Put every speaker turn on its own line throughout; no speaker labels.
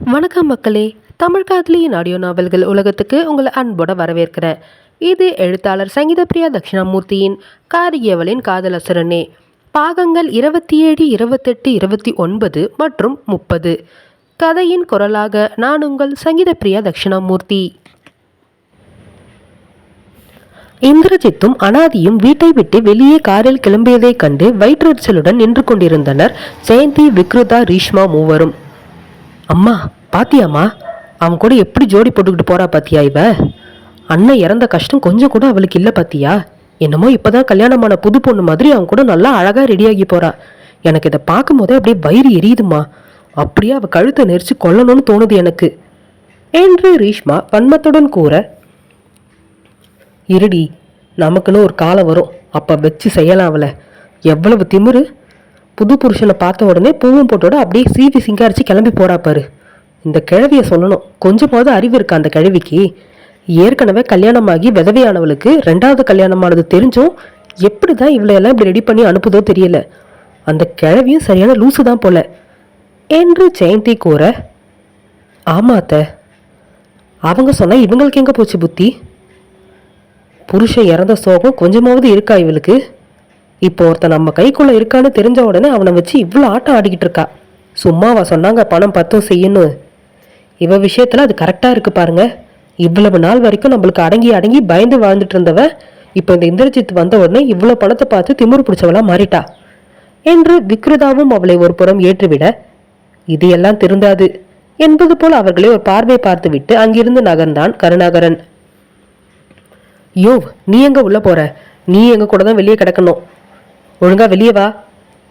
வணக்கம் மக்களே. தமிழ் காதலியின் ஆடியோ நாவல்கள் உலகத்துக்கு உங்களை அன்போட வரவேற்கிறேன். இது எழுத்தாளர் சங்கீத பிரியா தட்சிணாமூர்த்தியின் காரியவளின் காதலசுரனே பாகங்கள் இருபத்தி ஏழு இருபத்தெட்டு இருபத்தி ஒன்பது மற்றும் முப்பது. கதையின் குரலாக நான் உங்கள் சங்கீத பிரியா தட்சிணாமூர்த்தி. இந்திரஜித்தும் அனாதியும் வீட்டை விட்டு வெளியே காரில் கிளம்பியதைக் கண்டு வயிற்றுச்சலுடன் நின்று கொண்டிருந்தனர். ஜெயந்தி விக்ருதா ரீஷ்மா மூவரும். அம்மா பாத்தியாம்மா? அவன் கூட எப்படி ஜோடி போட்டுக்கிட்டு போறா பாத்தியா இவ? அண்ணன் இறந்த கஷ்டம் கொஞ்சம் கூட அவளுக்கு இல்லை பாத்தியா? என்னமோ இப்போதான் கல்யாணமான புது பொண்ணு மாதிரி அவன் கூட நல்லா அழகாக ரெடியாகி போறா. எனக்கு இதை பார்க்கும்போதே அப்படியே வயிறு எரியுதுமா அப்படியே அவள் கழுத்தை நெரிச்சு கொல்லணும்னு தோணுது எனக்கு. என்று ரீஷ்மா வன்மத்துடன் கூற இருடி நமக்குன்னு ஒரு காலம் வரும். அப்போ வச்சு செய்யலாம் அவளை. எவ்வளவு திமிரு புது புருஷனை பார்த்த உடனே பூவும் போட்டோட அப்படியே சீவி சிங்காரிச்சு கிளம்பி போறாப்பாரு இந்த கிழவிய சொல்லணும். கொஞ்சமாவது அறிவு இருக்கா அந்த கிழவிக்கு? ஏற்கனவே கல்யாணமாகி விதவையானவளுக்கு ரெண்டாவது கல்யாணமானது தெரிஞ்சும் எப்படி தான் இவளையெல்லாம் இப்படி ரெடி பண்ணி அனுப்புதோ தெரியல. அந்த கிழவியும் சரியான லூசு தான் போல. என்று ஜெயந்தி கூற ஆமாத்த அவங்க சொன்னா இவங்களுக்கு எங்க போச்சு புத்தி? புருஷன் இறந்த சோகம் கொஞ்சமாவது இருக்கா இவளுக்கு? இப்போ ஒருத்தன் நம்ம கைக்குள்ள இருக்கான்னு தெரிஞ்ச உடனே அவனை வச்சு இவ்வளோ ஆட்டம் ஆடிக்கிட்டு இருக்கா. சும்மாவா சொன்னாங்க பணம் பத்தும் செய்யணும் இவ விஷயத்துல அது கரெக்டா இருக்கு பாருங்க. இவ்வளவு நாள் வரைக்கும் நம்மளுக்கு அடங்கி அடங்கி பயந்து வாழ்ந்துட்டு இருந்தவ இப்போ இந்த இந்திரஜித் வந்த உடனே இவ்வளோ பணத்தை பார்த்து திமிரு பிடிச்சவளா மாறிட்டா. என்று விக்ருதாவும் அவளை ஒரு புறம் ஏற்றுவிட இது எல்லாம் திருந்தாது. என்பது போல் அவர்களை ஒரு பார்வை பார்த்துவிட்டு அங்கிருந்து நகர்ந்தான் கருணாகரன். யோவ் நீ எங்க உள்ள போற? நீ எங்க கூட தான் வெளியே கிடக்கணும். ஒழுங்கா வெளியே வா.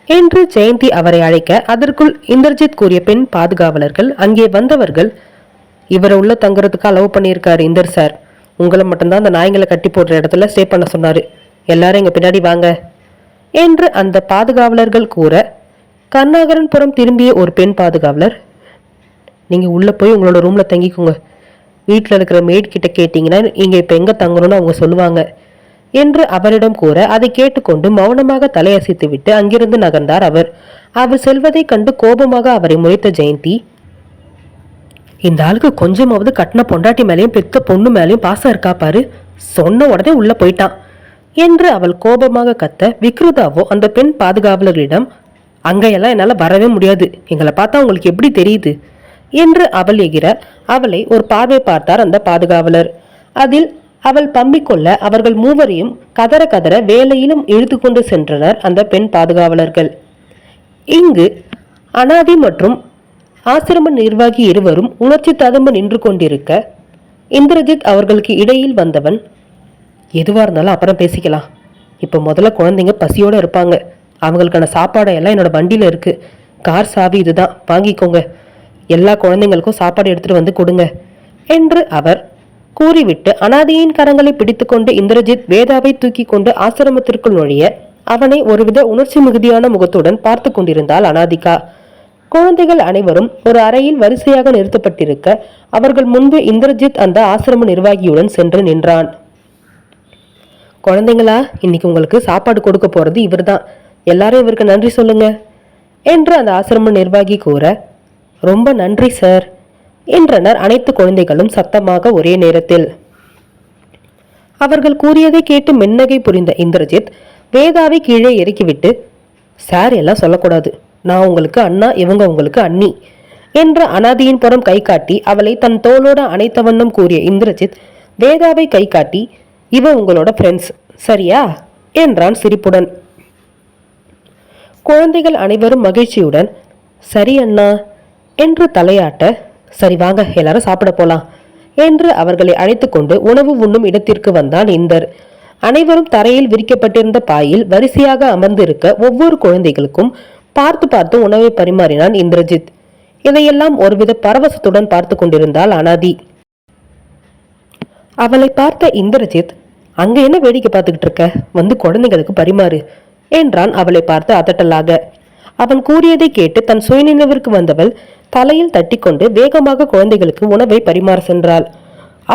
என்று ஜெயந்தி அவரை அழைக்க அதற்குள் இந்தர்ஜித் கூறிய பெண் பாதுகாவலர்கள் அங்கே வந்தவர்கள் இவரை உள்ள தங்குறதுக்கு அலோவ் பண்ணியிருக்காரு இந்தர் சார் உங்களை மட்டும்தான் அந்த நாய்களை கட்டி போடுற இடத்துல ஸ்டே பண்ண சொன்னாரு. எல்லாரும் எங்க பின்னாடி வாங்க. என்று அந்த பாதுகாவலர்கள் கூற கருணாகரன் புறம் திரும்பிய ஒரு பெண் பாதுகாவலர் நீங்க உள்ள போய் உங்களோட ரூம்ல தங்கிக்கோங்க. வீட்டில் இருக்கிற மேட் கிட்ட கேட்டீங்கன்னா இங்க இப்ப எங்க தங்கணும்னு அவங்க சொல்லுவாங்க. என்று அவரிடம் கூற அதை கேட்டுக்கொண்டு மௌனமாக தலையசைத்துவிட்டு அங்கிருந்து நகர்ந்தார் அவர். அவர் செல்வதைக் கண்டு கோபமாக அவரை முறைத்த ஜெயந்தி இந்த ஆளுக்கு கொஞ்சமாவது கட்டின பொண்டாட்டி மேலேயும் பெத்த பொண்ணு மேலேயும் பாசம் இருக்கா பாரு? சொன்ன உடனே உள்ள போயிட்டான். என்று அவள் கோபமாக கத்த விக்ருதாவோ அந்த பெண் பாதுகாவலர்களிடம் அங்கையெல்லாம் என்னால வரவே முடியாது. எங்களை பார்த்தா உங்களுக்கு எப்படி தெரியுது? என்று அவள் எகிற அவளை ஒரு பார்வை பார்த்தார் அந்த பாதுகாவலர். அதில் அவள் பம்பிக்கொள்ள அவர்கள் மூவரையும் கதற கதற வேலையிலும் இழுத்து கொண்டு சென்றனர் அந்த பெண் பாதுகாவலர்கள். இங்கு அனாதி மற்றும் ஆசிரம நிர்வாகி இருவரும் உணர்ச்சி ததும்ப நின்று கொண்டிருக்க இந்திரஜித் அவர்களுக்கு இடையில் வந்தவன் எதுவாக இருந்தாலும் அப்புறம் பேசிக்கலாம். இப்போ முதல்ல குழந்தைங்க பசியோடு இருப்பாங்க. அவங்களுக்கான சாப்பாடு எல்லாம் என்னோட வண்டியில் இருக்குது கார் சாவி இதுதான். வாங்கிக்கோங்க. எல்லா குழந்தைங்களுக்கும் சாப்பாடு எடுத்துட்டு வந்து கொடுங்க. என்று அவர் கூறிவிட்டு அனாதியின் கரங்களை பிடித்துக்கொண்டு இந்திரஜித் வேதாவை தூக்கி கொண்டு ஆசிரமத்திற்குள் நுழைய அவனை ஒருவித உணர்ச்சி மிகுதியான முகத்துடன் பார்த்து கொண்டிருந்தாள் அனாதிகா. குழந்தைகள் அனைவரும் ஒரு அறையில் வரிசையாக நிறுத்தப்பட்டிருக்க அவர்கள் முன்பு இந்திரஜித் அந்த ஆசிரம நிர்வாகியுடன் சென்று நின்றான். குழந்தைங்களா இன்னைக்கு உங்களுக்கு சாப்பாடு கொடுக்க போறது இவர்தான். எல்லாரும் இவருக்கு நன்றி சொல்லுங்க என்று அந்த ஆசிரம நிர்வாகி கூற ரொம்ப நன்றி சார். என்றனர் அனைத்து குழந்தைகளும் சத்தமாக ஒரே நேரத்தில். அவர்கள் கூறியதை கேட்டு மின்னகை புரிந்த இந்திரஜித் வேதாவை கீழே இறக்கிவிட்டு சார் எல்லாம் சொல்லக்கூடாது. நான் உங்களுக்கு அண்ணா இவங்க உங்களுக்கு அண்ணி என்ற அனாதியின் புறம் கை காட்டி அவளை தன் தோளோட அணைத்த வண்ணம் கூறிய இந்திரஜித் வேதாவை கை காட்டி இவ உங்களோட ஃப்ரெண்ட்ஸ் சரியா? என்றான் சிரிப்புடன். குழந்தைகள் அனைவரும் மகிழ்ச்சியுடன் சரி அண்ணா என்று தலையாட்ட சரி வாங்க எல்லாரும் சாப்பிட போலாம் என்று அவர்களை அழைத்து கொண்டு உணவு உண்ணும் இடத்திற்கு வந்தான் இந்தர். அனைவரும் தரையில் விரிக்கப்பட்டிருந்த பாயில் வரிசையாக அமர்ந்திருக்க ஒவ்வொரு குழந்தைகளுக்கும் பார்த்து பார்த்து உணவை பரிமாறினான் இந்திரஜித். இதையெல்லாம் ஒருவித பரவசத்துடன் பார்த்து கொண்டிருந்தாள் அனாதி. அவளை பார்த்த இந்திரஜித் அங்க என்ன வேடிக்கை பார்த்துக்கிட்டு இருக்க? வந்து குழந்தைகளுக்கு பரிமாறு என்றான் அவளை பார்த்து அதட்டலாக. அவன் கூறியதை கேட்டு தன் சுயநினைவிற்கு வந்தவள் தலையில் தட்டிக்கொண்டு வேகமாக குழந்தைகளுக்கு உணவை பரிமாற சென்றாள்.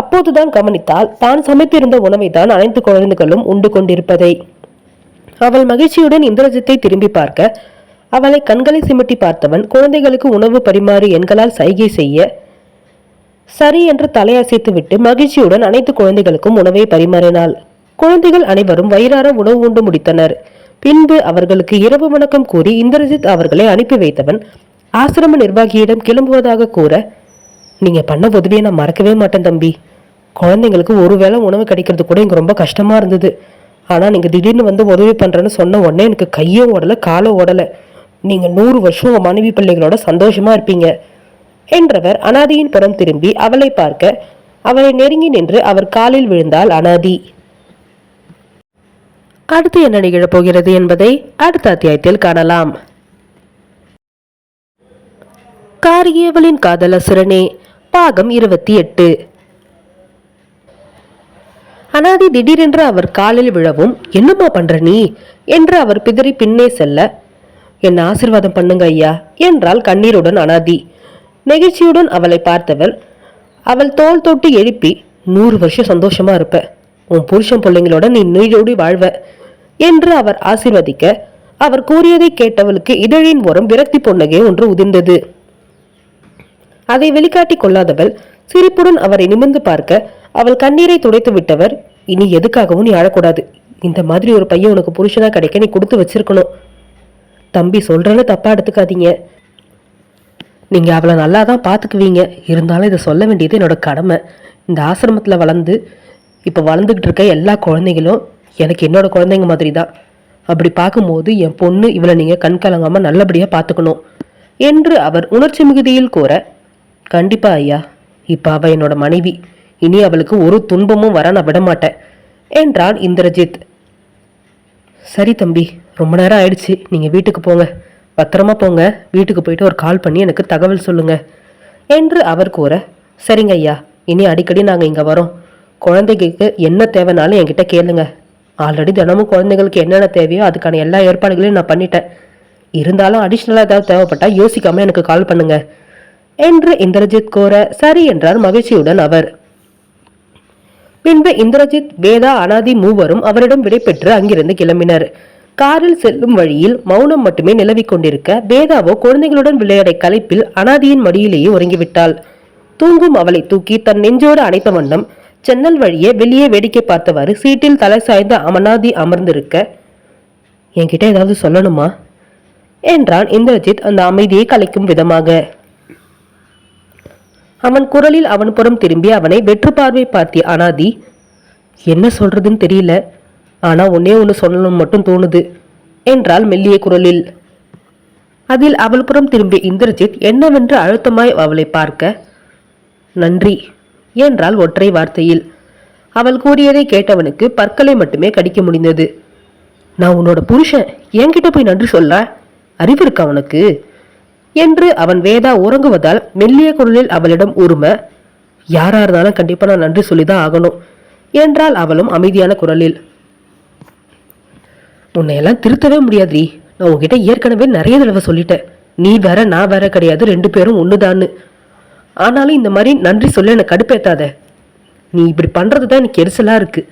அப்போதுதான் கவனித்தால் தான் சமைத்திருந்த உணவை தான் அனைத்து குழந்தைகளும் உண்டு கொண்டிருப்பதை. அவள் மகிழ்ச்சியுடன் இந்திரஜித்தை திரும்பி பார்க்க அவளை கண்களை சிமிட்டி பார்த்தவன் குழந்தைகளுக்கு உணவு பரிமாறு எண்களால் சைகை செய்ய சரி என்று தலையசைத்துவிட்டு மகிழ்ச்சியுடன் அனைத்து குழந்தைகளுக்கும் உணவை பரிமாறினாள். குழந்தைகள் அனைவரும் வயிறார உணவு உண்டு முடித்தனர். பின்பு அவர்களுக்கு இரவு வணக்கம் கூறி இந்திரஜித் அவர்களை அனுப்பி வைத்தவன் ஆசிரம நிர்வாகியிடம் கிளம்புவதாக கூற நீங்க பண்ண உதவியை நான் மறக்கவே மாட்டேன் தம்பி. குழந்தைங்களுக்கு ஒரு வேளை உணவு கிடைக்கிறது கூட எனக்கு ரொம்ப கஷ்டமா இருந்தது. ஆனா நீங்க திடீர்னு வந்து உதவி பண்றேன்னு சொன்ன உடனே எனக்கு கையோ ஓடல காலோ ஓடல. நீங்க நூறு வருஷம் உங்க மனைவி பிள்ளைகளோட சந்தோஷமா இருப்பீங்க. என்றவர் அனாதியின் புறம் திரும்பி அவளை பார்க்க அவளை நெருங்கி நின்று அவர் காலில் விழுந்தாள் அனாதி. அடுத்து என்ன நிகழப்போகிறது என்பதை அடுத்த அத்தியாயத்தில் காணலாம். காரியவளின் காதலசுரனே. பாகம் இருபத்தி எட்டு அனாதி திடீரென்று அவர் காலில் விழவும் என்னம்மா பண்ற நீ? என்று அவர் பிதறி பின்னே செல்ல என் ஆசிர்வாதம் பண்ணுங்க ஐயா என்றால் கண்ணீருடன் அனாதி. நெகிழ்ச்சியுடன் அவளை பார்த்தவள் அவள் தோல் தொட்டு எழுப்பி நூறு வருஷம் சந்தோஷமா இருப்ப. உன் புருஷன் பிள்ளைங்களோட நீ நீழோடி வாழ்வ என்று அவர் ஆசிர்வதிக்க அவர் கூறியதை கேட்டவளுக்கு இதழின் ஓரம் விரக்தி பொன்னகை ஒன்று உதிர்ந்தது. அதை வெளிக்காட்டிக் கொள்ளாதவள் சிரிப்புடன் அவரை நிமிர்ந்து பார்க்க அவள் கண்ணீரை துடைத்து விட்டவர் இனி எதுக்காகவும் நீ அழக்கூடாது இந்த மாதிரி ஒரு பையன் உனக்கு புருஷனா கிடைக்க நீ கொடுத்து வச்சிருக்கணும். தம்பி சொல்றேன்னு தப்பா எடுத்துக்காதீங்க. நீங்க அவளை நல்லா தான் பார்த்துக்குவீங்க இருந்தாலும் இதை சொல்ல வேண்டியது என்னோட கடமை. இந்த ஆசிரமத்தில் வளர்ந்து இப்போ வளர்ந்துக்கிட்டு இருக்க எல்லா குழந்தைகளும் எனக்கு என்னோட குழந்தைங்க மாதிரி தான் அப்படி பார்க்கும்போது என் பொண்ணு இவளை நீங்கள் கண் கலங்காமல் நல்லபடியாக பார்த்துக்கணும் என்று அவர் உணர்ச்சி மிகுதியில் கூற கண்டிப்பா ஐயா. இப்போ அவ என்னோட மனைவி. இனி அவளுக்கு ஒரு துன்பமும் வர நான் விட மாட்டேன் என்றான் இந்திரஜித். சரி தம்பி ரொம்ப நேரம் ஆயிடுச்சு. நீங்க வீட்டுக்கு போங்க. பத்திரமா போங்க. வீட்டுக்கு போயிட்டு ஒரு கால் பண்ணி எனக்கு தகவல் சொல்லுங்க என்று அவர் கூற சரிங்க ஐயா. இனி அடிக்கடி நாங்கள் இங்கே வரோம். குழந்தைகளுக்கு என்ன தேவைனாலும் என்கிட்ட கேளுங்க. ஆல்ரெடி தினமும் குழந்தைகளுக்கு என்னென்ன தேவையோ அதுக்கான எல்லா ஏற்பாடுகளையும் நான் பண்ணிட்டேன். இருந்தாலும் அடிஷ்னலாக ஏதாவது தேவைப்பட்டா யோசிக்காமல் எனக்கு கால் பண்ணுங்கள் என்று இந்திரஜித் கோர சரி என்றார் மகிழ்ச்சியுடன் அவர். பின்பு இந்திரஜித் வேதா அனாதி மூவரும் அவரிடம் விடைபெற்று அங்கிருந்து கிளம்பினர். காரில் செல்லும் வழியில் மௌனம் மட்டுமே நிலவிக் கொண்டிருக்க வேதாவோ குழந்தைகளுடன் விளையாட களைப்பில் அனாதியின் மடியிலேயே உறங்கிவிட்டாள். தூங்கும் அவளை தூக்கி தன் நெஞ்சோடு அணைத்த வண்ணம் ஜன்னல் வழியே வெளியே வேடிக்கை பார்த்தவாறு சீட்டில் தலை சாய்ந்த அமனாதி அமர்ந்திருக்க என்கிட்ட ஏதாவது சொல்லணுமா? என்றான் இந்திரஜித் அந்த அமைதியை கலைக்கும் விதமாக. அவன் குரலில் அவன் புறம் திரும்பி அவனை வெற்று பார்வை பார்த்திய அனாதி என்ன சொல்றதுன்னு தெரியல. ஆனா ஒன்னே ஒன்று சொல்லணும் மட்டும் தோணுது என்றாள் மெல்லிய குரலில். அதில் அவள் புறம் திரும்பிய இந்திரஜித் என்னவென்று அழுத்தமாய் அவளை பார்க்க நன்றி என்றாள் ஒற்றை வார்த்தையில். அவள் கூறியதை கேட்டவனுக்கு பற்களை மட்டுமே கடிக்க முடிந்தது. நான் உன்னோட புருஷன் என்கிட்ட போய் நன்றி சொல்ல அறிவு இருக்கா அவனுக்கு என்று அவன் வேதா உறங்குவதால் மெல்லிய குரலில் அவளிடம் உரும யாரா இருந்தாலும் கண்டிப்பா நான் நன்றி சொல்லிதான் ஆகணும் என்றாள் அவளும் அமைதியான குரலில். உன்னையெல்லாம் திருத்தவே முடியாதுரி நான் உன்கிட்ட ஏற்கனவே நிறைய தடவை சொல்லிட்டேன். நீ வேற நான் வேற கிடையாது. ரெண்டு பேரும் ஒண்ணுதான்னு. ஆனாலும் இந்த மாதிரி நன்றி சொல்ல என்னை கடுப்பேத்தாத. நீ இப்படி பண்றது தான் எனக்கு எரிசலா இருக்கு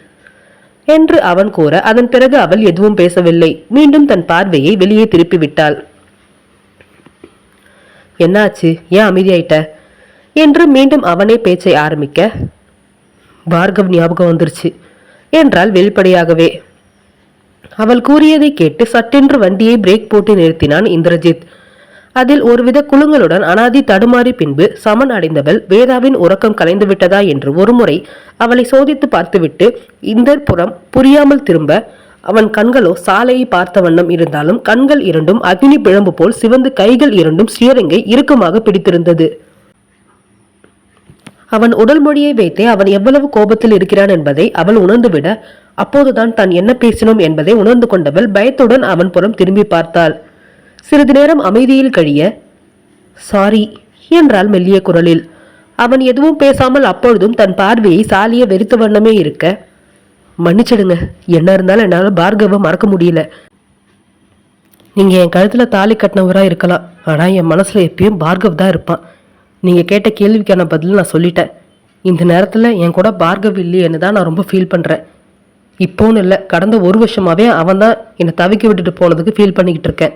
என்று அவன் கூற அதன் பிறகு அவள் எதுவும் பேசவில்லை. மீண்டும் தன் பார்வையை வெளியே திருப்பி விட்டாள். என்னாச்சு? ஏன் அமைதியாயிட்ட? என்று மீண்டும் அவனே பேச்சை ஆரம்பிக்க பார்கவ் ஞாபகம் வந்துருச்சு. என்றால் வெளிப்படையாகவே. அவள் கூறியதை கேட்டு சட்டென்று வண்டியை பிரேக் போட்டு நிறுத்தினான் இந்திரஜித். அதில் ஒருவித குலுங்களுடன் அனாதி தடுமாறி பின்பு சமன் அடைந்தவள் வேதாவின் உறக்கம் கலைந்து விட்டதா என்று ஒருமுறை அவளை சோதித்து பார்த்துவிட்டு இந்த புறம் புரியாமல் திரும்ப அவன் கண்களோ சாலையை பார்த்த வண்ணம் இருந்தாலும் கண்கள் இரண்டும் அக்னி பிழம்பு போல் சிவந்து கைகள் இரண்டும் ஸ்ரீரங்கை இறுக்கமாக பிடித்திருந்தது. அவன் உடல் மொழியை வைத்தே அவன் எவ்வளவு கோபத்தில் இருக்கிறான் என்பதை அவள் உணர்ந்துவிட அப்போதுதான் தான் என்ன பேசினோம் என்பதை உணர்ந்து கொண்டவள் பயத்துடன் அவன் புறம் திரும்பி பார்த்தாள். சிறிது நேரம் அமைதியில் கழிய சாரி என்றால் மெல்லிய குரலில். அவன் எதுவும் பேசாமல் அப்பொழுதும் தன் பார்வையை சாலிய வெறுத்த வண்ணமே இருக்க மன்னிச்சிடுங்க. என்ன இருந்தாலும் என்னால் பார்கவை மறக்க முடியல. நீங்கள் என் கழுத்தில் தாலி கட்டினவராக இருக்கலாம். ஆனால் என் மனசில் எப்பயும் பார்கவ் தான் இருப்பான். நீங்கள் கேட்ட கேள்விக்கான பதில் நான் சொல்லிட்டேன். இந்த நேரத்தில் என் கூட பார்கவ் இல்லையேன்னு தான் நான் ரொம்ப ஃபீல் பண்ணுறேன் இப்போன்னு இல்லை கடந்த ஒரு வருஷமாகவே அவன் தான் என்னை தவிக்க விட்டுட்டு போனதுக்கு ஃபீல் பண்ணிக்கிட்டு இருக்கேன்.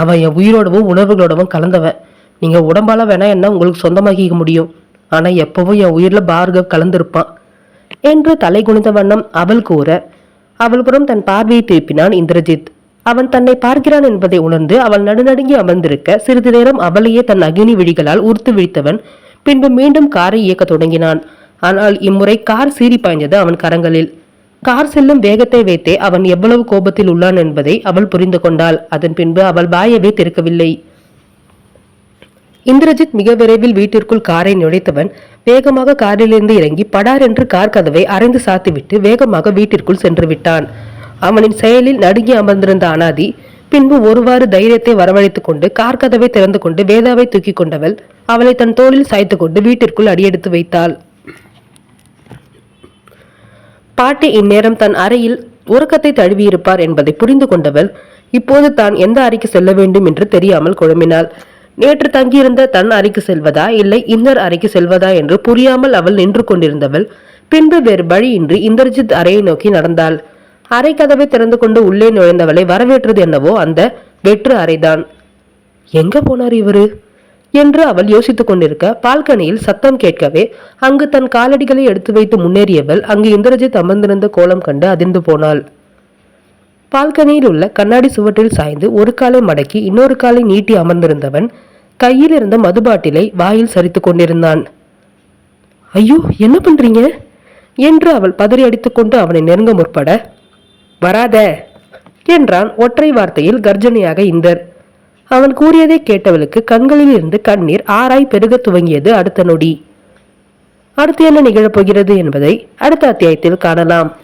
அவன் என் உயிரோடவும் உணர்வுகளோடவும் கலந்தவன். நீங்கள் உடம்பால வேணா என்ன உங்களுக்கு சொந்தமாக்கிக்க முடியும். ஆனால் எப்போவும் என் உயிரில் பார்கவ் கலந்துருப்பான். என்று தலை குனிந்த வண்ணம் அவள் கூற அவள் புறம் தன் பார்வையை திருப்பினான் இந்திரஜித். அவன் தன்னை பார்க்கிறான் என்பதை உணர்ந்து அவள் நடுநடுங்கி அமர்ந்திருக்க சிறிது நேரம் அவளையே தன் அகினி விழிகளால் உறுத்து விழித்தவன் பின்பு மீண்டும் காரை இயக்கத் தொடங்கினான். ஆனால் இம்முறை கார் சீறி பாய்ந்தது அவன் கரங்களில். கார் செல்லும் வேகத்தை வைத்தே அவன் எவ்வளவு கோபத்தில் உள்ளான் என்பதை அவள் புரிந்து கொண்டாள். அதன் பின்பு அவள் வாயவே திறக்கவில்லை. இந்திரஜித் மிக விரைவில் வீட்டிற்குள் காரை நுழைத்தவன் வேகமாக காரிலிருந்து இறங்கி படார் என்று கார் கதவை அரைந்து சாத்திவிட்டு வேகமாக வீட்டிற்குள் சென்று விட்டான். அவனின் செயலில் நடுங்கி அமர்ந்திருந்த அனாதி பின்பு ஒருவாறு தைரியத்தை வரவழைத்துக் கொண்டு கார் கதவை திறந்து கொண்டு வேதாவை தூக்கி கொண்டவள் அவளை தன் தோளில் சாய்த்து கொண்டு வீட்டிற்குள் அடியெடுத்து வைத்தாள். பாட்டி இந்நேரம் தன் அறையில் உறக்கத்தை தழுவியிருப்பார் என்பதை புரிந்து கொண்டவள் இப்போது தான் எந்த அறைக்கு செல்ல வேண்டும் என்று தெரியாமல் குழம்பினாள். நேற்று தங்கியிருந்த தன் அறைக்கு செல்வதா இல்லை இன்னர் அறைக்கு செல்வதா என்று புரியாமல் அவள் நின்று கொண்டிருந்தவள். பின்பு வேறு வழியின்றி இந்திரஜித் அறையை நோக்கி நடந்தாள். அறை கதவை திறந்து கொண்டு உள்ளே நுழைந்தவளை வரவேற்றது என்னவோ அந்த வெற்று அறைதான். எங்க போனார் இவரு? என்று அவள் யோசித்துக் கொண்டிருக்க பால்கனியில் சத்தம் கேட்கவே அங்கு தன் காலடிகளை எடுத்து வைத்து முன்னேறியவள் அங்கு இந்திரஜித் அமர்ந்திருந்த கோலம் கண்டு அதிர்ந்து போனாள். பால்கனியில் உள்ள கண்ணாடி சுவற்றில் சாய்ந்து ஒரு காலை மடக்கி இன்னொரு காலை நீட்டி அமர்ந்திருந்தவன் கையில் இருந்த மதுபாட்டிலை வாயில் சரித்து கொண்டிருந்தான். ஐயோ என்ன பண்றீங்க? என்று அவள் பதறி அடித்துக்கொண்டு அவனை நெருங்க முற்பட வராத என்றான் ஒற்றை வார்த்தையில் கர்ஜனையாக இந்தர். அவன் கூறியதை கேட்டவளுக்கு கண்களில் இருந்து கண்ணீர் ஆராய் பெருகத் துவங்கியது அடுத்த நொடி. அடுத்து என்ன நிகழப்போகிறது என்பதை அடுத்த அத்தியாயத்தில் காணலாம்.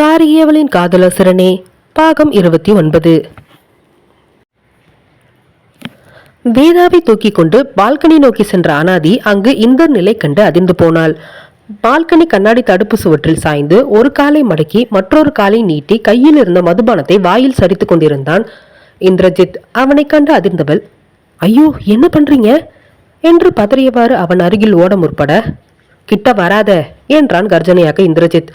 காரியவளின் காதலசரனே பாகம் இருபத்தி ஒன்பது. வேதாவை தூக்கிக் கொண்டு பால்கனி நோக்கி சென்ற அனாதி அங்கு இந்தர் நிலை கண்டு அதிர்ந்து போனாள். பால்கனி கண்ணாடி தடுப்பு சுவற்றில் சாய்ந்து ஒரு காலை மடக்கி மற்றொரு காலை நீட்டி கையில் இருந்த மதுபானத்தை வாயில் சரித்துக் கொண்டிருந்தான். இந்திரஜித் அவனை கண்டு அதிர்ந்தவள் ஐயோ என்ன பண்றீங்க? என்று பதறியவாறு அவன் அருகில் ஓட முற்பட கிட்ட வராத என்றான் கர்ஜனையாக இந்திரஜித்.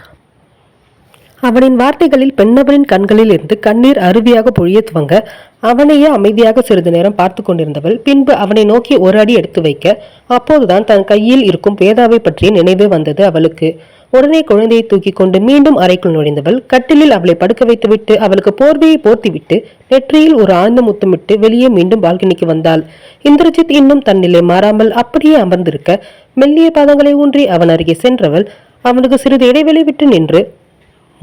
அவனின் வார்த்தைகளில் பெண்ணவனின் கண்களில் இருந்து கண்ணீர் அருவியாக பொழிய துவங்க அவனையே அமைதியாக சிறிது நேரம் பார்த்து கொண்டிருந்தவள் பின்பு அவனை நோக்கி ஒரு அடி எடுத்து வைக்க அப்போதுதான் தன் கையில் இருக்கும் வேதாவை பற்றிய நினைவே வந்தது அவளுக்கு. உடனே குழந்தையை தூக்கி கொண்டு மீண்டும் அறைக்குள் நுழைந்தவள் கட்டிலில் அவளை படுக்க வைத்துவிட்டு அவளுக்கு போர்வையை போர்த்திவிட்டு நெற்றியில் ஒரு ஆழ்ந்த முத்தமிட்டு வெளியே மீண்டும் பால்கனிக்கு வந்தாள். இந்திரஜித் இன்னும் தன் நிலை மாறாமல் அப்படியே அமர்ந்திருக்க மெல்லிய பாதங்களை ஊன்றி அவன் அருகே சென்றவள் அவனுக்கு சிறிது இடைவெளி விட்டு நின்று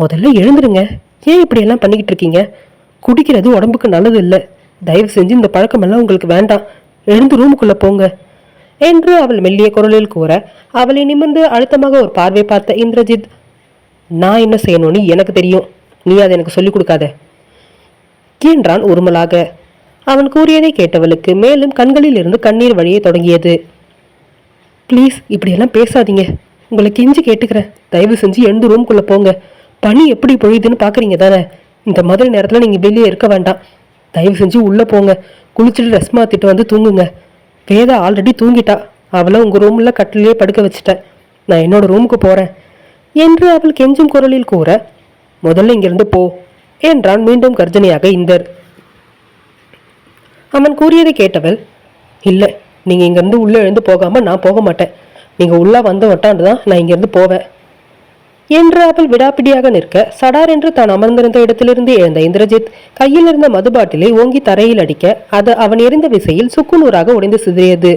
முதல்ல எழுந்துருங்க. ஏன் இப்படியெல்லாம் பண்ணிக்கிட்டு இருக்கீங்க? குடிக்கிறது உடம்புக்கு நல்லது இல்லை. தயவு செஞ்சு இந்த பழக்கமெல்லாம் உங்களுக்கு வேண்டாம். எழுந்து ரூமுக்குள்ளே போங்க. என்று அவள் மெல்லிய குரலில் கூற அவளை நிமிர்ந்து அழுத்தமாக ஒரு பார்வை பார்த்த இந்திரஜித் நான் என்ன செய்யணும்னு எனக்கு தெரியும். நீ அதை எனக்கு சொல்லிக் கொடுக்காத. என்றான் உருமலாக. அவன் கூறியதை கேட்டவளுக்கு மேலும் கண்களில் இருந்து கண்ணீர் வழியை தொடங்கியது. ப்ளீஸ் இப்படியெல்லாம் பேசாதீங்க. உங்களை கெஞ்சி கேட்டுக்கிறேன். தயவு செஞ்சு எழுந்து ரூம்குள்ளே போங்க. பனி எப்படி பொழியுதுன்னு பார்க்குறீங்க தானே? இந்த மாதிரி நேரத்தில் நீங்கள் வெளியே இருக்க வேண்டாம். தயவு செஞ்சு உள்ளே போங்க. குளிச்சுட்டு ரெஸ்ட் மாற்றிட்டு வந்து தூங்குங்க. வேதா ஆல்ரெடி தூங்கிட்டா. அவளை உங்கள் ரூமில் கட்டிலே படுக்க வச்சுட்டேன். நான் என்னோட ரூமுக்கு போகிறேன் என்று அவள் கெஞ்சும் குரலில் கூற முதல்ல இங்கிருந்து போ என்றான் மீண்டும் கர்ஜனையாக இந்தர். அவன் கூறியதை கேட்டவள் இல்லை நீங்கள் இங்கேருந்து உள்ளே எழுந்து போகாமல் நான் போக மாட்டேன். நீங்கள் உள்ளே வந்த வட்டாண்டு தான் நான் இங்கேருந்து போவேன். என்று அவள் விடாப்பிடியாக நிற்க சடார் என்று தான் அமர்ந்திருந்த இடத்திலிருந்து எழுந்த இந்திரஜித் கையில் இருந்த மது பாட்டிலை ஓங்கி தரையில் அடிக்க அது அவன் எறிந்த விசையில் சுக்குநூறாக உடைந்து சிதறியது.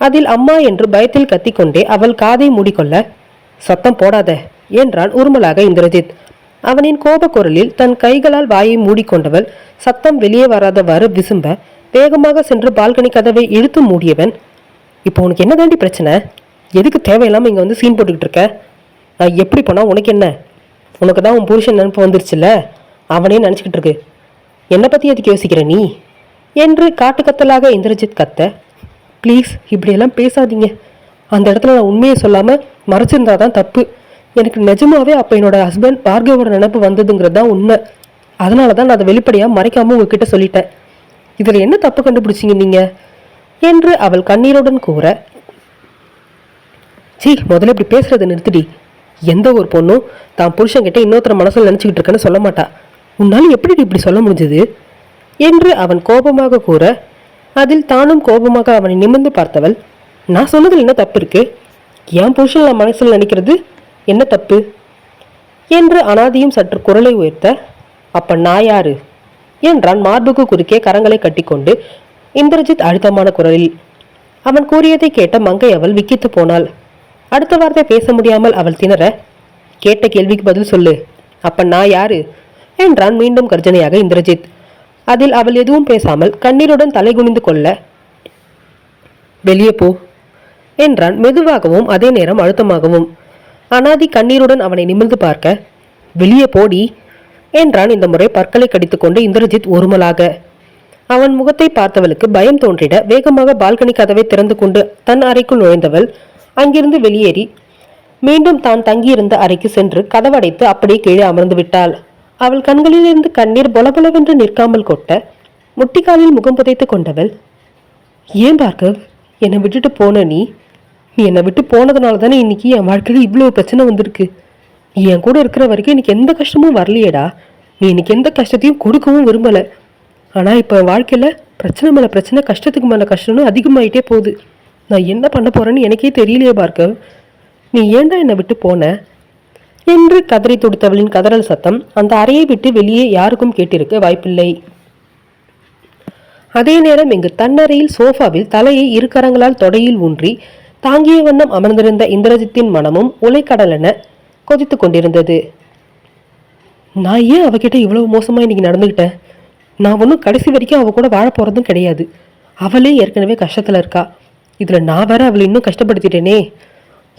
அதில் அம்மா என்று பயத்தில் கத்திக்கொண்டே அவள் காதை மூடிக்கொள்ள சத்தம் போடாத என்றான் உருமலாக இந்திரஜித். அவனின் கோபக்குரலில் தன் கைகளால் வாயை மூடிக்கொண்டவள் சத்தம் வெளியே வராதவாறு விசும்ப வேகமாக சென்று பால்கனி கதவை இழுத்து மூடியவன் இப்போ உனக்கு என்ன தாண்டி பிரச்சனை? எதுக்கு தேவையில்லாம இங்கே வந்து சீன் போட்டுக்கிட்டு இருக்க? நான் எப்படி போனால் உனக்கு என்ன? உனக்கு தான் உன் புருஷன் நினைப்பு வந்துருச்சுல்ல? அவனே நினச்சிக்கிட்டு இருக்கு. என்னை பற்றி எதுக்கு யோசிக்கிற நீ? என்று காட்டுக்கத்தலாக இந்திரஜித் கத்த ப்ளீஸ் இப்படியெல்லாம் பேசாதீங்க. அந்த இடத்துல நான் உண்மையை சொல்லாமல் மறைச்சிருந்தா தான் தப்பு. எனக்கு நிஜமாவே அப்போ என்னோட ஹஸ்பண்ட் பார்கவோட நினப்பு வந்ததுங்கிறது தான் உண்மை. அதனால தான் நான் அதை வெளிப்படையாக மறைக்காமல் உங்ககிட்ட சொல்லிட்டேன். இதில் என்ன தப்பு கண்டுபிடிச்சிங்க நீங்கள் என்று அவள் கண்ணீருடன் கூற சீ முதல்ல இப்படி பேசுறதை நிறுத்திடி. எந்த ஒரு பொண்ணும் தான் புருஷன்கிட்ட இன்னொருத்தர மனசில் நினச்சிக்கிட்டு இருக்கேன்னு சொல்ல மாட்டா. உன்னால் எப்படி இப்படி சொல்ல முடிஞ்சது? என்று அவன் கோபமாக கூற அதில் தானும் கோபமாக அவனை நிமிர்ந்து பார்த்தவள் நான் சொன்னதில் என்ன தப்பு இருக்கு என் புருஷன் நான் மனசில் நினைக்கிறது என்ன தப்பு? என்று அனாதியும் சற்று குரலை உயர்த்த அப்ப நான் யாரு? என்றான் மார்புக்கு குறுக்கே கரங்களை கட்டிக்கொண்டு இந்திரஜித் அழுத்தமான குரலில். அவன் கூறியதை கேட்ட மங்கை அவள் விக்கித்து போனாள். அடுத்த வார்த்தை பேச முடியாமல் அவள் திணற கேட்ட கேள்விக்கு பதில் சொல்லு. அப்ப நான் யாரு? என்றான் மீண்டும் கர்ஜனையாக இந்திரஜித். அதில் அவள் எதுவும் பேசாமல் கண்ணீருடன் தலை குனிந்து கொள்ள வெளியே போ என்றான் மெதுவாகவும் அதே நேரம் அழுத்தமாகவும். அனாதி கண்ணீருடன் அவனை நிமிர்ந்து பார்க்க வெளியே போடி என்றான் இந்த முறை பற்களை கடித்துக்கொண்டு இந்திரஜித் ஒருமலாக அவன் முகத்தை பார்த்தவளுக்கு பயம் தோன்றிட வேகமாக பால்கனி கதவை திறந்து கொண்டு தன் அறைக்குள் நுழைந்தவள் அங்கிருந்து வெளியேறி மீண்டும் தான் தங்கியிருந்த அறைக்கு சென்று கதவடைத்து அப்படியே கீழே அமர்ந்து விட்டாள். அவள் கண்களிலிருந்து கண்ணீர் பொலபொலவென்று நிற்காமல் கொட்ட முட்டிக்காலில் முகம் புதைத்து கொண்டவள் ஏன் பார்க்கவ்? என்னை விட்டுட்டு போன நீ? நீ என்னை விட்டு போனதுனால தானே இன்னைக்கு என் வாழ்க்கையில் இவ்வளோ பிரச்சனை வந்திருக்கு? நீ என் கூட இருக்கிற வரைக்கும் எனக்கு எந்த கஷ்டமும் வரலையேடா. நீ எனக்கு எந்த கஷ்டத்தையும் கொடுக்கவும் விரும்பலை. ஆனால் இப்போ வாழ்க்கையில் பிரச்சனை மேலே பிரச்சனை கஷ்டத்துக்கு மேலே கஷ்டம்னு அதிகமாயிட்டே போகுது. நான் என்ன பண்ண போறேன்னு எனக்கே தெரியலையே பார்க்க. நீ ஏன்டா என்னை விட்டு போன? என்று கதறி துடித்தவளின் கதறல் சத்தம் அந்த அறையை விட்டு வெளியே யாருக்கும் கேட்டிருக்க வாய்ப்பில்லை. அதே நேரம் இங்கு தன்னறையில் சோஃபாவில் தலையை இருக்கரங்களால் தொடையில் ஊன்றி தாங்கிய வண்ணம் அமர்ந்திருந்த இந்திரஜித்தின் மனமும் உலைக்கடலென கொதித்துக் கொண்டிருந்தது. நான் ஏன் அவகிட்ட இவ்வளவு மோசமாக இன்னைக்கு நடந்துக்கிட்டேன் நான் ஒன்றும் கடைசி வரைக்கும் அவள் கூட வாழ போகிறதும் கிடையாது. அவளே ஏற்கனவே கஷ்டத்தில் இருக்கா. இதில் நான் வேற அவளை இன்னும் கஷ்டப்படுத்திட்டேனே.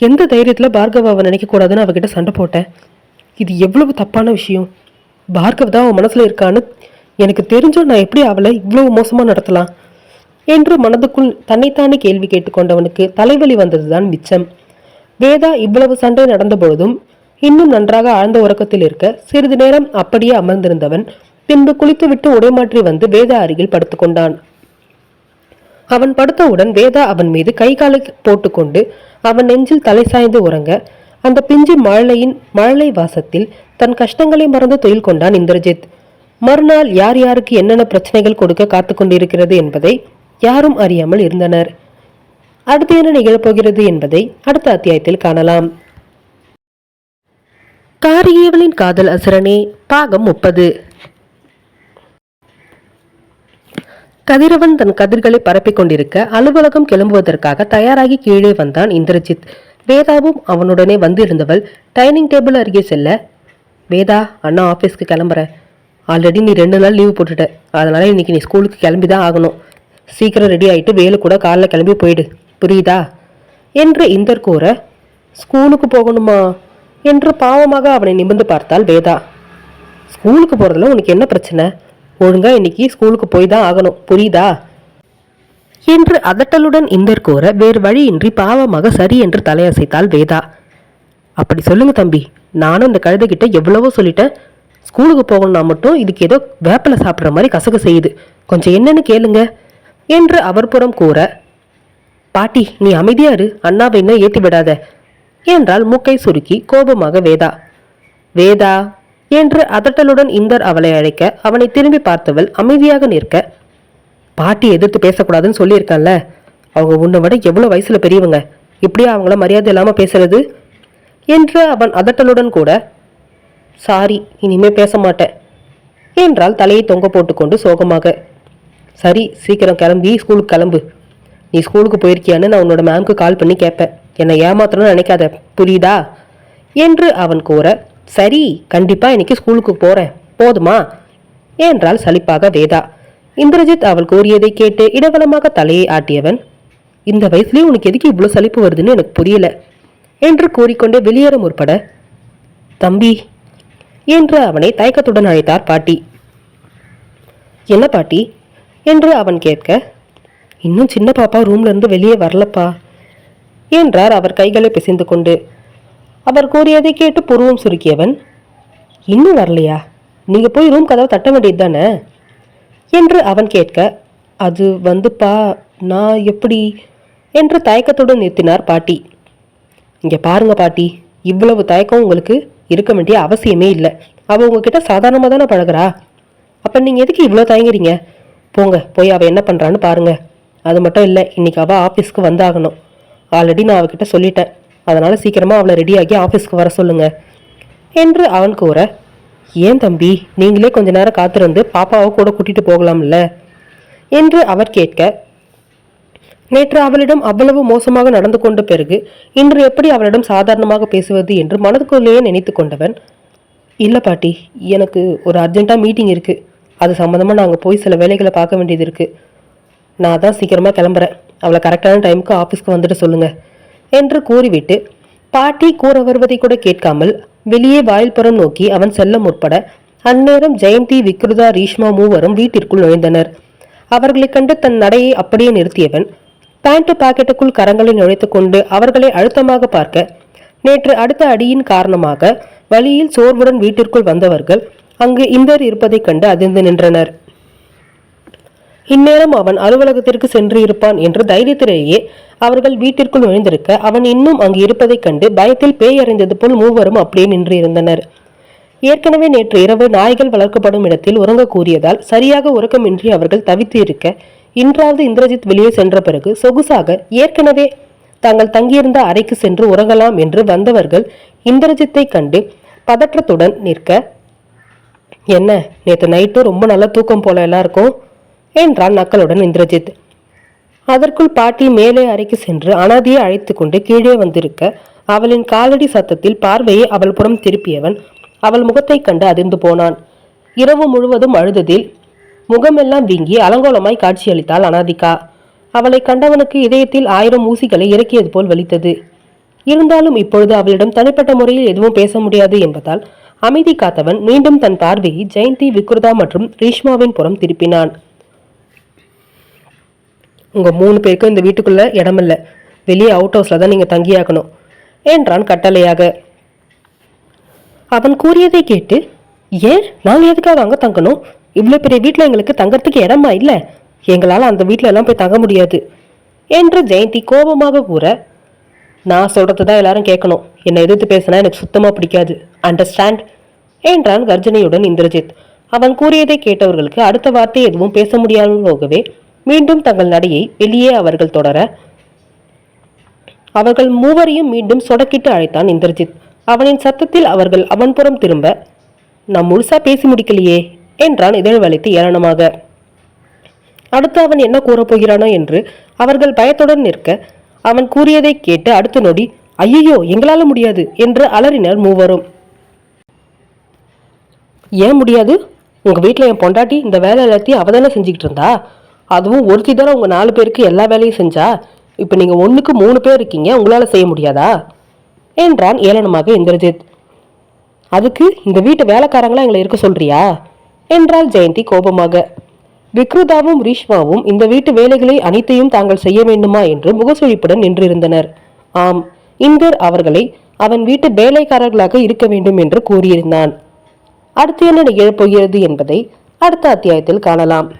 எந்த தைரியத்தில் பார்கவ நினைக்கக்கூடாதுன்னு நினைக்க அவகிட்ட சண்டை போட்டேன். இது எவ்வளவு தப்பான விஷயம். பார்கவ் தான் அவன் மனசில் இருக்கான்னு எனக்கு தெரிஞ்சோ நான் எப்படி அவளை இவ்வளவு மோசமாக நடத்தலாம்? என்று மனதுக்குள் தன்னைத்தானே கேள்வி கேட்டுக்கொண்டவனுக்கு தலைவலி வந்ததுதான் மிச்சம். வேதா இவ்வளவு சண்டை நடந்த பொழுதும் இன்னும் நன்றாக ஆழ்ந்த உறக்கத்தில் இருக்க சிறிது நேரம் அப்படியே அமர்ந்திருந்தவன் பின்பு குளித்துவிட்டு உடைமாற்றி வந்து வேதா அருகில் படுத்துக்கொண்டான். அவன் படுத்தவுடன் வேதா அவன் மீது கை காலை போட்டுக்கொண்டு அவன் நெஞ்சில் தலை சாய்ந்து உறங்க அந்த பிஞ்சு மழலையின் மழலை வாசத்தில் தன் கஷ்டங்களை மறந்து தொழில் கொண்டான் இந்திரஜித். மறுநாள் யார் யாருக்கு என்னென்ன பிரச்சனைகள் கொடுக்க காத்து கொண்டிருக்கிறது என்பதை யாரும் அறியாமல் இருந்தனர். அடுத்து என்ன நிகழப்போகிறது என்பதை அடுத்த அத்தியாயத்தில் காணலாம். காரியவளின் காதல் அசுரனே பாகம் முப்பது. கதிரவன் தன் கதிர்களை பரப்பிக் கொண்டிருக்க அலுவலகம் கிளம்புவதற்காக தயாராகி கீழே வந்தான் இந்திரஜித். வேதாவும் அவனுடனே வந்திருந்தவள் டைனிங் டேபிள் அருகே செல்ல வேதா அண்ணா ஆஃபீஸ்க்கு கிளம்புறேன் ஆல்ரெடி நீ ரெண்டு நாள் லீவு போட்டுட்ட. அதனால இன்னைக்கு நீ ஸ்கூலுக்கு கிளம்பி தான் ஆகணும். சீக்கிரம் ரெடி ஆகிட்டு வேலு கூட காலைல கிளம்பி போயிடு. புரியுதா? என்று இந்தர் கூற ஸ்கூலுக்கு போகணுமா? என்று பாவமாக அவனை நிமிர்ந்து பார்த்தாள் வேதா. ஸ்கூலுக்கு போகிறதுல உனக்கு என்ன பிரச்சனை? ஒழுங்கா இன்னைக்கு ஸ்கூலுக்கு போய் தான் ஆகணும். புரியுதா? என்று அதட்டலுடன் இந்தர் கூற வேறு வழியின்றி பாவமாக சரி என்று தலையசைத்தாள் வேதா. அப்படி சொல்லுங்க தம்பி. நானும் இந்த கழுதைகிட்ட எவ்வளவோ சொல்லிட்டேன். ஸ்கூலுக்கு போகணும்னா மட்டும் இதுக்கு ஏதோ வேப்பலை சாப்பிட்ற மாதிரி கசக செய்யுது. கொஞ்சம் என்னன்னு கேளுங்க. என்று அவர் புறம் கூற பாட்டி நீ அமைதியாரு அண்ணாவை இன்னும் ஏற்றி விடாத. என்றால் மூக்கை சுருக்கி கோபமாக வேதா. வேதா என்று அதட்டலுடன் இந்தர் அவளை அழைக்க அவனை திரும்பி பார்த்தவள் அமைதியாக நிற்க பாட்டி எதிர்த்து பேசக்கூடாதுன்னு சொல்லியிருக்கான்ல. அவங்க உன்னை விட எவ்வளோ வயசுல பெரியவங்க. இப்படியா அவங்கள மரியாதை இல்லாமல் பேசுறது? என்று அவன் அதட்டலுடன் கூட சாரி இனிமே பேச மாட்டேன். என்றால் தலையை தொங்க போட்டுக்கொண்டு சோகமாக சரி சீக்கிரம் கிளம்பி ஸ்கூலுக்கு கிளம்பு. நீ ஸ்கூலுக்கு போயிருக்கியான்னு நான் உன்னோட மேம்க்கு கால் பண்ணி கேட்பேன் என்னை ஏமாத்தணும்னு நினைக்காத. புரியுதா? என்று அவன் கூற சரி கண்டிப்பா இன்னைக்கு ஸ்கூலுக்கு போறேன். போதுமா? என்றால் சலிப்பாக வேதா. இந்திரஜித் அவள் கூறியதை கேட்டு இடவலமாக தலையை ஆட்டியவன் இந்த வயசுலயே உனக்கு எதுக்கு இவ்வளோ சலிப்பு வருதுன்னு எனக்கு புரியல என்று கூறிக்கொண்டே வெளியேற முற்பட தம்பி என்று அவனை தயக்கத்துடன் அழைத்தார் பாட்டி. என்ன பாட்டி? என்று அவன் கேட்க இன்னும் சின்ன பாப்பா ரூம்ல இருந்து வெளியே வரலப்பா என்றார் அவர் கைகளை பிசைந்து கொண்டு. அவர் கூறியதை கேட்டு புருவம் சுருக்கியவன் இன்னும் வரலையா? நீங்கள் போய் ரூம் கதவை தட்ட வேண்டியது தானே? என்று அவன் கேட்க அது வந்துப்பா நான் எப்படி? என்று தயக்கத்துடன் நிறுத்தினார் பாட்டி. இங்கே பாருங்க பாட்டி இவ்வளவு தயக்கம் உங்களுக்கு இருக்க வேண்டிய அவசியமே இல்லை. அவள் உங்ககிட்ட சாதாரணமாக தானே பழகுறா? அப்போ நீங்கள் எதுக்கு இவ்வளோ தயங்குறீங்க? போங்க போய் அவள் என்ன பண்ணுறான்னு பாருங்கள் அது மட்டும் இல்லை இன்றைக்கி அவள் ஆஃபீஸ்க்கு வந்தாகணும். ஆல்ரெடி நான் அவகிட்ட சொல்லிட்டேன். அதனால் சீக்கிரமாக அவளை ரெடியாகி ஆஃபீஸ்க்கு வர சொல்லுங்க. என்று அவன் கூற ஏன் தம்பி நீங்களே கொஞ்ச நேரம் காத்திருந்து பாப்பாவை கூட கூட்டிட்டு போகலாம்ல? என்று அவர் கேட்க நேற்று அவளிடம் அவ்வளவு மோசமாக நடந்து கொண்ட பிறகு இன்று எப்படி அவளிடம் சாதாரணமாக பேசுவது என்று மனதுக்குள்ளேயே நினைத்து கொண்டவன் இல்லை பாட்டி எனக்கு ஒரு அர்ஜென்ட்டாக மீட்டிங் இருக்குது அது சம்மந்தமாக நாங்கள் போய் சில வேலைகளை பார்க்க வேண்டியது இருக்குது நான் தான் சீக்கிரமாக கிளம்புறேன். அவளை கரெக்டான டைமுக்கு ஆஃபீஸ்க்கு வந்துட்டு சொல்லுங்கள் என்று கூறிவிட்டு பாட்டி கூற வருவதை கூட கேட்காமல் வெளியே வாயில்புறம் நோக்கி அவன் செல்ல முற்பட அந்நேரம் ஜெயந்தி விக்ருதா ரீஷ்மா மூவரும் வீட்டிற்குள் நுழைந்தனர். அவர்களை கண்டு தன் நடையை அப்படியே நிறுத்தியவன் பேண்ட் பாக்கெட்டுக்குள் கரங்களை நுழைத்துக் கொண்டு அவர்களை அழுத்தமாக பார்க்க நேற்று அடுத்த அடியின் காரணமாக வழியில் சோர்வுடன் வீட்டிற்குள் வந்தவர்கள் அங்கு இந்தர் இருப்பதைக் கண்டு அதிர்ந்து நின்றனர். இந்நேரம் அவன் அலுவலகத்திற்கு சென்று இருப்பான் என்று தைரியத்திலேயே அவர்கள் வீட்டிற்குள் நுழைந்திருக்க அவன் இன்னும் அங்கு இருப்பதைக் கண்டு பயத்தில் பேய் அறிந்தது போல் மூவரும் அப்படியே நின்றிருந்தனர் ஏற்கனவே நேற்று இரவு நாய்கள் வளர்க்கப்படும் இடத்தில் உறங்க கூறியதால் சரியாக உறக்கமின்றி அவர்கள் தவித்து இருக்க இன்றாவது இந்திரஜித் வெளியே சென்ற பிறகு சொகுசாக ஏற்கனவே தாங்கள் தங்கியிருந்த அறைக்கு சென்று உறங்கலாம் என்று வந்தவர்கள் இந்திரஜித்தை கண்டு பதற்றத்துடன் நிற்க என்ன நேற்று நைட்டு ரொம்ப நல்ல தூக்கம் போல எல்லாருக்கும் என்றான் நக்களுடன் இந்திரஜித். அதற்குள் பாட்டி மேலே அறைக்கு சென்று அனாதியை அழைத்து கொண்டு கீழே வந்திருக்க அவளின் காலடி சத்தத்தில் பார்வையை அவள் புறம் திருப்பியவன் அவள் முகத்தைக் கண்டு அதிர்ந்து போனான். இரவு முழுவதும் அழுததில் முகமெல்லாம் வீங்கி அலங்கோலமாய் காட்சியளித்தாள் அனாதிகா. அவளை கண்டவனுக்கு இதயத்தில் ஆயிரம் ஊசிகளை இறக்கியது போல் வலித்தது இருந்தாலும் இப்பொழுது அவளிடம் தனிப்பட்ட முறையில் எதுவும் பேச முடியாது என்பதால் அமைதி காத்தவன் மீண்டும் தன் பார்வையை ஜெயந்தி விக்ருதா மற்றும் ரீஷ்மாவின் புறம் திருப்பினான். உங்கள் மூணு பேருக்கும் இந்த வீட்டுக்குள்ளே இடமில்ல. வெளியே அவுட் ஹவுஸில் தான் நீங்கள் தங்கியாக்கணும் என்றான் கட்டளையாக. அவன் கூறியதை கேட்டு ஏன்? நாங்கள் எதுக்காக அங்கே தங்கணும்? இவ்வளோ பெரிய வீட்டில் எங்களுக்கு தங்கறதுக்கு இடமா இல்லை? எங்களால் அந்த வீட்டில எல்லாம் போய் தங்க முடியாது. என்று ஜெயந்தி கோபமாக கூற நான் சொல்கிறது தான் எல்லாரும் கேட்கணும். என்னை எதிர்த்து பேசினா எனக்கு சுத்தமாக பிடிக்காது. அண்டர்ஸ்டாண்ட் என்றான் கர்ஜனையுடன் இந்திரஜித். அவன் கூறியதை கேட்டவர்களுக்கு அடுத்த வார்த்தை எதுவும் பேச முடியாமல் போகவே மீண்டும் தங்கள் நடையை வெளியே அவர்கள் தொடர அவர்கள் மூவரையும் மீண்டும் சொடக்கிட்டு அழைத்தான் இந்திரஜித். அவனின் சத்தத்தில் அவர்கள் அவன் புறம் திரும்ப நாம் முழுசா பேசி முடிக்கலையே என்றான் இதழ்வழித்து ஏளனமாக. அடுத்து அவன் என்ன கூறப்போகிறானோ என்று அவர்கள் பயத்துடன் நிற்க அவன் கூறியதை கேட்டு அடுத்த நொடி ஐயையோ எங்களால முடியாது என்று அலறினர் மூவரும். ஏன் முடியாது? உங்க வீட்டில் என் பொண்டாட்டி இந்த வேலை எல்லாத்தையும் அவதானே செஞ்சுக்கிட்டு இருந்தா? அதுவும் ஒருத்தி தானே உங்கள் நாலு பேருக்கு எல்லா வேலையும் செஞ்சா இப்போ நீங்கள் ஒன்றுக்கு மூணு பேர் இருக்கீங்க உங்களால் செய்ய முடியாதா? என்றான் ஏளனமாக இந்திரஜித். அதுக்கு இந்த வீட்டு வேலைக்காரங்களாம் எங்களை இருக்க சொல்றியா? என்றாள் ஜெயந்தி கோபமாக. விக்ருதாவும் ரீஷ்மாவும் இந்த வீட்டு வேலைகளை அனைத்தையும் தாங்கள் செய்ய வேண்டுமா என்று முகசுழிப்புடன் நின்றிருந்தனர். ஆம் இந்தர் அவர்களை அவன் வீட்டு வேலைக்காரர்களாக இருக்க வேண்டும் என்று கூறியிருந்தான். அடுத்து என்ன நிகழப்போகிறது என்பதை அடுத்த அத்தியாயத்தில் காணலாம்.